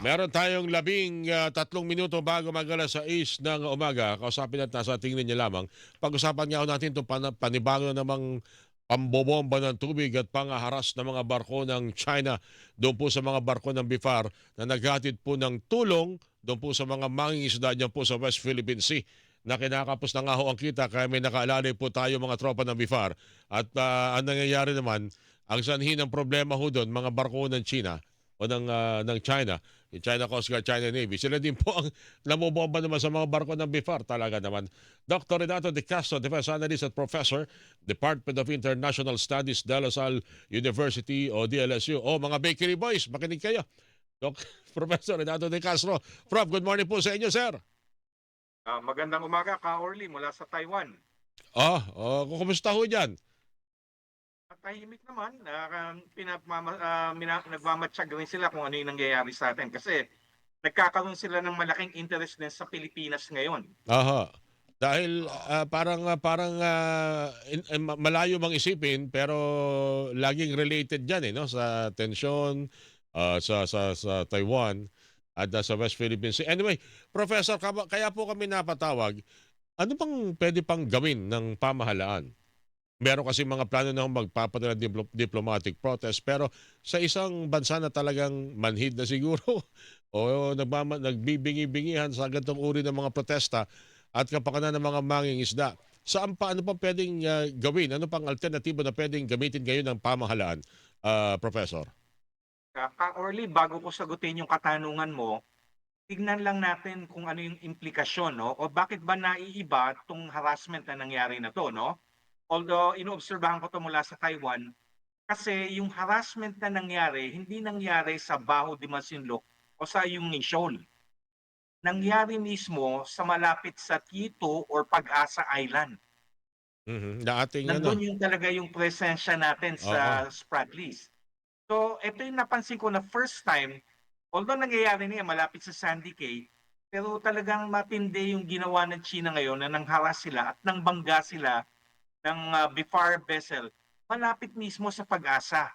Meron tayong labing ah, tatlong minuto bago magala sa is ng umaga. Kausapin natin sa tingin niya lamang. Pag-usapan nga natin itong pan- panibago na namang pambobomba ng tubig at pangaharas ng mga barko ng China doon po sa mga barko ng BIFAR na naghatid po ng tulong doon po sa mga mangingisda dyan po sa West Philippine Sea na kinakapos na nga ho ang kita kaya may nakaalalay po tayo mga tropa ng BIFAR at ah, ang nangyayari naman ang sanhi ng problema ho doon mga barko ng China o ng, ah, ng China, yung China Coast Guard, China Navy. Sila din po ang namobomba naman sa mga barko ng BIFAR talaga naman. Dr. Renato De Castro, Defense Analyst at Professor, Department of International Studies, De La Salle University o DLSU. O mga bakery boys, makinig kayo. Doc, Professor Renato De Castro. Prof, good morning po sa inyo, sir. Ah, magandang umaga, Ka Orly, mula sa Taiwan. Ah, oh, kumusta ho dyan? Tahimik naman, uh, pinapama, ah, mina- nagmamatsyag rin sila kung ano yung nangyayari sa atin. Kasi nagkakaroon sila ng malaking interest din sa Pilipinas ngayon. Aha. Dahil ah, parang ah, parang ah, in- eh, ma- malayo mang isipin pero laging related diyan eh no sa tensyon ah, sa sa sa Taiwan at ah, sa West Philippine Sea. Anyway, professor kaya po kami napatawag. Ano bang pwede pang gawin ng pamahalaan? Meron kasi mga plano na magpapadala diplo- diplomatic protest pero sa isang bansa na talagang manhid na siguro o nagmama, nagbibingi-bingihan sa gantong uri ng mga protesta at kapakanan ng mga manging isda. Saan pa, ano pa pwedeng ah, gawin? Ano pang alternatibo na pwedeng gamitin ngayon ng pamahalaan, ah, Professor? Ah, Ka Orly, bago ko sagutin yung katanungan mo, tignan lang natin kung ano yung implikasyon, no? O bakit ba naiiba itong harassment na nangyari na to, no? Although, inoobserbahan ko to mula sa Taiwan, kasi yung harassment na nangyari, hindi nangyari sa Baho de Masinloc o sa Yungin Shoal. Nangyari mismo sa malapit sa Quito or Pag-asa Island. Mhm. Na ating ano, Nandun yung talaga yung presensya natin sa Spratlys. So, ito yung napansin ko na first time, although nangyayari niya malapit sa Sandy Cay, pero talagang matindi yung ginawa ng China ngayon na nangharas sila at nang bangga sila ng uh, BIFAR vessel malapit mismo sa pag-asa.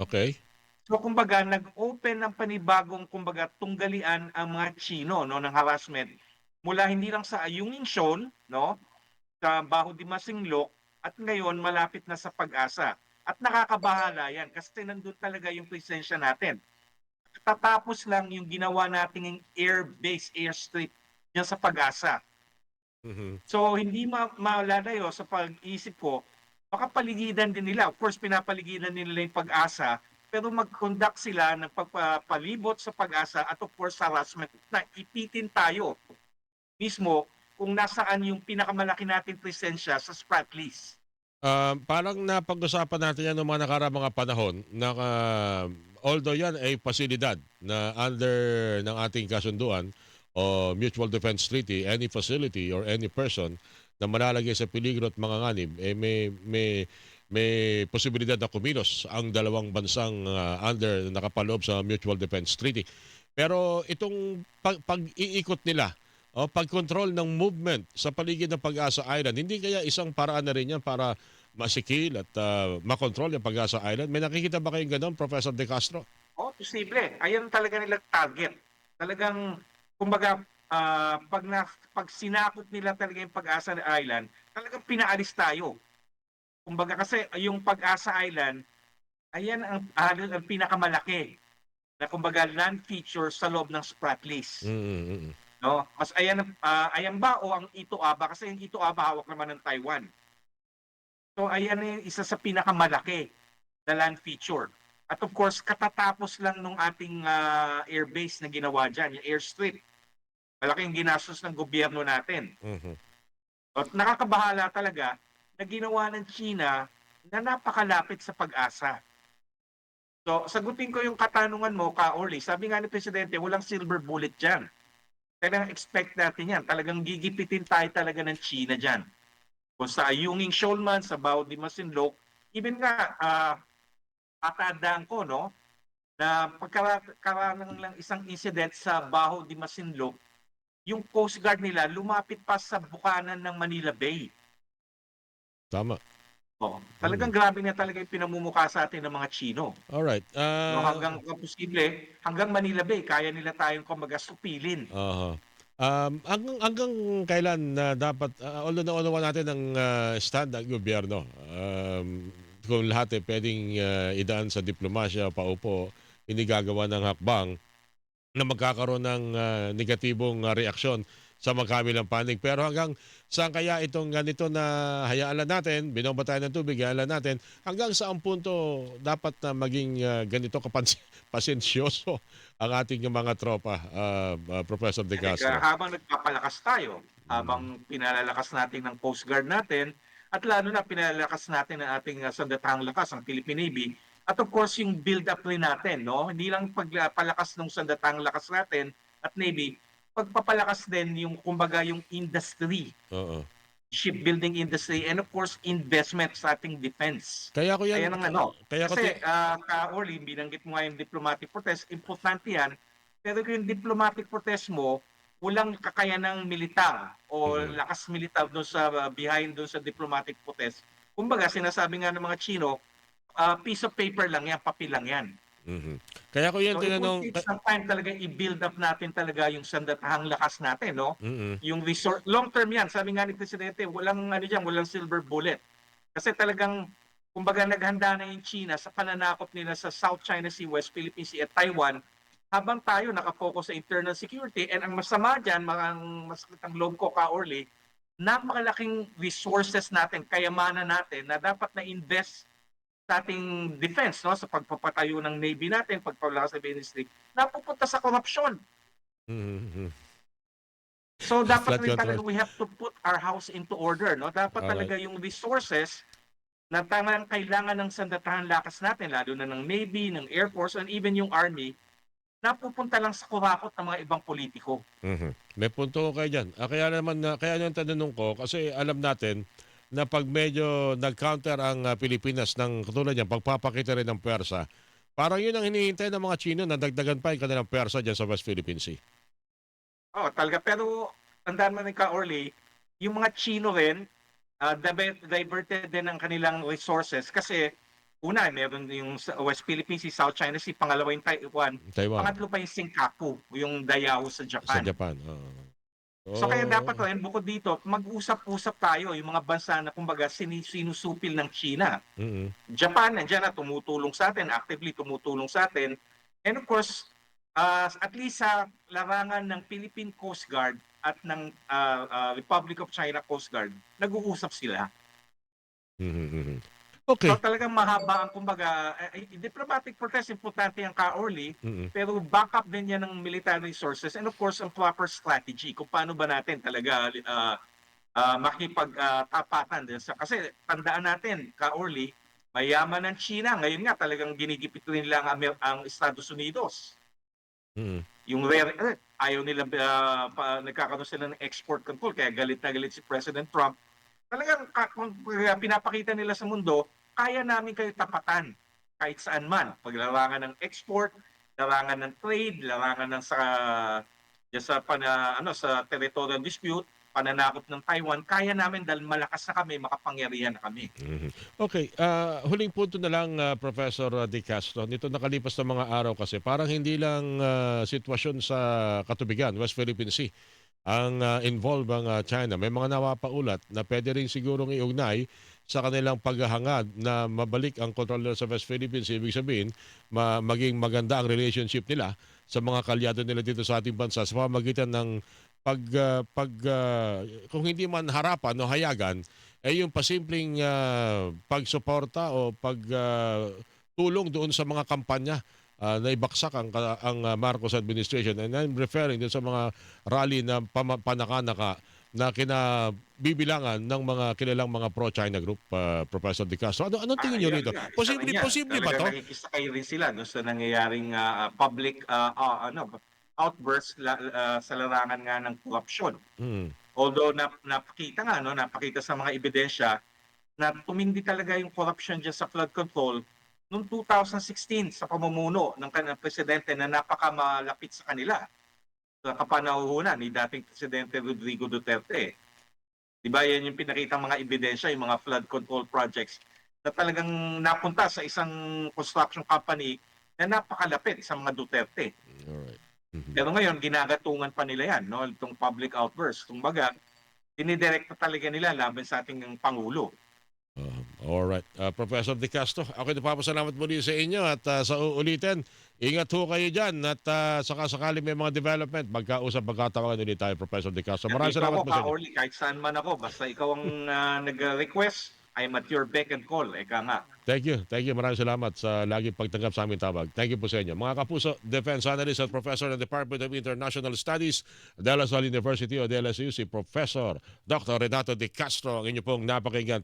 okay? So kumbaga nag-open ng panibagong kumbaga tunggalian ang mga Chino no ng harassment mula hindi lang sa Ayungin Shoal no sa Baho de Masinloc at ngayon malapit na sa pag-asa. At nakakabahala yan kasi nandun talaga yung presensya natin. Tatapos lang yung ginawa nating air-base airstrip yan sa pag-asa. Mhm. So hindi ma malalayo sa pag-isip ko, baka paligidan din nila. Of course, pinapaligidan nila yung pag-asa, pero mag-conduct sila ng pagpapalibot sa pag-asa at of course harassment na ipitin tayo mismo kung nasaan yung pinakamalaki nating presensya sa Spratlys. Ah, parang napag-usapan natin yan noong mga nakaraang mga panahon na ah, although yan ay pasilidad na under ng ating kasunduan o Mutual Defense Treaty, any facility or any person na malalagay sa peligro at mga nganib, eh may, may, may posibilidad na kumilos ang dalawang bansang ah, under nakapaloob sa Mutual Defense Treaty. Pero itong pag, pag-iikot nila o pag-control ng movement sa paligid ng Pag-asa Island, hindi kaya isang paraan na rin yan para masikil at ah, makontrol yung Pag-asa Island? May nakikita ba kayong gano'n, Professor De Castro? Oh, posible. Ayan talaga nilang target. Talagang, kumbaga, ah, pag, na, pag sinakop nila talaga yung pag-asa ng island, talagang pinaalis tayo. Kumbaga kasi yung pag-asa island, ayan ang, ah, ang pinakamalaki na kumbaga land feature sa loob ng Spratlys. Mm-mm. No? Mas ayan, ah, ayan ba o ang Ito Aba? Kasi yung Ito Aba hawak naman ng Taiwan. So ayan yung isa sa pinakamalaki na land feature. At of course, katatapos lang nung ating ah, airbase na ginawa dyan, yung airstrip. Malaking ginastos ng gobyerno natin. Mhm. At nakakabahala talaga na ginawa ng China na napakalapit sa pag-asa. So, sagutin ko yung katanungan mo, Ka Orly. Sabi nga ni Presidente, walang silver bullet dyan. Talagang expect natin yan. Talagang gigipitin tayo talaga ng China dyan. Kung sa Yunging Shoal man, sa Bao de Masinloc, even nga, ah tatandaan ko, no, na pagkakaroon lang isang incident sa Baho de Masinloc, yung Coast Guard nila lumapit pa sa bukanan ng Manila Bay. Tama. Oh, talagang grabe na talaga yung pinamumukha sa atin ng mga Chino. Alright. No, ah, hanggang kung posible, hanggang Manila Bay, kaya nila tayong kumbaga supilin. Aha. Um, hanggang, hanggang kailan na dapat, uh, although naunawa natin ang ah, stand ng gobyerno, um, kung lahat eh pwedeng ah, idaan sa diplomasya, paupo, hindi gagawa ng hakbang na magkakaroon ng ah, negatibong ah, reaksyon sa magkabilang panig. Pero hanggang saan kaya itong ganito na hayaan lang natin, binomba tayo ng tubig, hayaan lang natin, hanggang saan punto dapat na maging ah, ganito kapans- pasensyoso ang ating mga tropa, ah, ah, Professor De Castro. habang nagpapalakas tayo, habang pinalalakas natin ng Coast Guard natin, at lalo na pinalalakas natin ang ating uh, sandatahang lakas, ang Philippine Navy, at of course yung build-up rin natin, no? Hindi lang pagpalakas ng sandatahang lakas natin at Navy, pagpapalakas din yung kumbaga yung industry, Oo. shipbuilding industry, and of course investment sa ating defense. Kaya ko yan, Kaya ng ano, kaya ko Kasi uh, ka-Orly, binanggit mo nga yung diplomatic protest, importante yan. Pero yung diplomatic protest mo, walang kakayanang militar o Mhm. lakas militar doon sa uh, behind doon sa diplomatic protest. Kumbaga, sinasabi nga ng mga Chino, uh, piece of paper lang yan, papel lang yan. Mhm. Kaya ko yan So it tinanong, will take some time talaga i-build up natin talaga yung sandatahang lakas natin, no? Mhm. yung resort long term yan sabi nga ni presidente walang ano diyan walang silver bullet kasi talagang kumbaga naghanda na yung China sa pananakop nila sa South China Sea West Philippine Sea at Taiwan habang tayo nakapokus sa internal security and ang masama diyan mga masakit ang loob ko ka Orly napakalaking resources natin kayamanan natin na dapat na invest sa ating defense no sa pagpapatayo ng navy natin pagpapalakas sa industry napupunta sa korupsyon Mhm. So dapat rin talaga we have to put our house into order, no? Dapat Alright. talaga yung resources na tamang kailangan ng sandatahan lakas natin, lalo na ng Navy, ng Air Force, and even yung Army, napupunta lang sa kurakot ng mga ibang politiko. Mhm. May punto ko kayo dyan. Ah, kaya naman, na, kaya yung tanong ko, kasi alam natin na pag medyo nag-counter ang ah, Pilipinas ng katulad yan, pagpapakita rin ng pwersa, parang yun ang hinihintay ng mga Chino na dagdagan pa yung kanilang pwersa dyan sa West Philippine Sea. Oh, talaga. Pero tandaan mo rin ka, Orly, yung mga Chino rin, uh, diver- diverted din ang kanilang resources kasi una, meron yung West Philippine Sea, South China Sea, pangalawa yung Taiwan, Taiwan, pangatlo pa yung Senkaku, yung Dayaw sa sa Japan. Japan. oo. So kaya Oh. dapat rin, bukod dito, mag-usap-usap tayo yung mga bansa na kumbaga sinusupil ng China. Mhm. Japan, nandiyan na tumutulong sa atin, actively tumutulong sa atin. And of course, uh, at least sa larangan ng Philippine Coast Guard at ng uh, uh, Republic of China Coast Guard, nag-uusap sila. Mhm, mhm. Okay. So talagang mahaba ang kumbaga, eh, eh, diplomatic protest, importante ang ka-early, Mhm. pero backup din yan ng military resources and of course ang proper strategy kung paano ba natin talaga uh, uh, makipagtapatan din sa kasi tandaan natin ka-Orly mayaman ng China ngayon nga talagang ginigipit rin nila ang, Amer- ang Estados Unidos Mhm. yung rare earth ayaw nila uh, pa, nagkakaroon sila ng export control kaya galit na galit si President Trump talagang ka- kung, uh, pinapakita nila sa mundo kaya namin kayo tapatan kahit saan man paglarangan ng export larangan ng trade larangan ng sa dyan sa pana, ano sa territorial dispute pananakop ng Taiwan kaya namin dahil malakas na kami makapangyarihan na kami Mhm. Okay, ah, huling punto na lang ah, Professor De Castro. Nito nakalipas na mga araw kasi parang hindi lang ah, sitwasyon sa katubigan, West Philippine Sea ang ah, involve ang ah, China. May mga nawapaulat na pwede rin sigurong iugnay sa kanilang paghahangad na mabalik ang control nila sa West Philippine Sea. Ibig sabihin, ma- maging maganda ang relationship nila sa mga kalyado nila dito sa ating bansa sa pamamagitan ng pag, ah, pag ah, kung hindi man harapan o hayagan, eh yung pasimpleng ah, pagsuporta o pag ah, tulong doon sa mga kampanya ah, na ibaksak ang, ang Marcos administration. And I'm referring doon sa mga rally na panakanaka na kinabibilangan ng mga kilalang mga pro-China group, ah, Professor De Castro. Ano, anong tingin niyo Ah, rito? yan, yan. Isa Posible, rin yan. posible ba to? Nakikisakay rin sila doon sa nangyayaring ah, ah, public ah, ah, ano, outburst la- ah, sa larangan nga ng korupsyon. Hmm. Although nap, napakita nga, no, napakita sa mga ebidensya na tumindi talaga yung corruption dyan sa flood control noong 2016 sa pamumuno ng kanilang presidente na napakamalapit sa kanila sa kapanahunan ni dating presidente Rodrigo Duterte. Di ba yan yung pinakita mga ebidensya, yung mga flood control projects na talagang napunta sa isang construction company na napakalapit sa mga Duterte. Alright. Mhm. Pero ngayon, ginagatungan pa nila yan, no? itong public outburst. Kumbaga, dinidirekta talaga nila laban sa ating Pangulo. Um, alright. Uh, Professor De Castro, ako nagpapasalamat muli sa inyo at uh, sa uulitin, ingat ho kayo dyan at uh, saka sakali may mga development, magkausap, magkatawagan ulit tayo, Professor De Castro. Maraming salamat po sa inyo. Ka-Orly, kahit saan man ako, basta ikaw ang ah, nag-request, I'm at your beck and call. Eka nga. Thank you. Thank you. Maraming salamat sa lagi pagtanggap sa aming tawag. Thank you po sa inyo. Mga kapuso, Defense Analyst at Professor ng Department of International Studies, De La Salle University o DLSU, si Professor Dr. Renato De Castro, ang inyo pong napakinggan.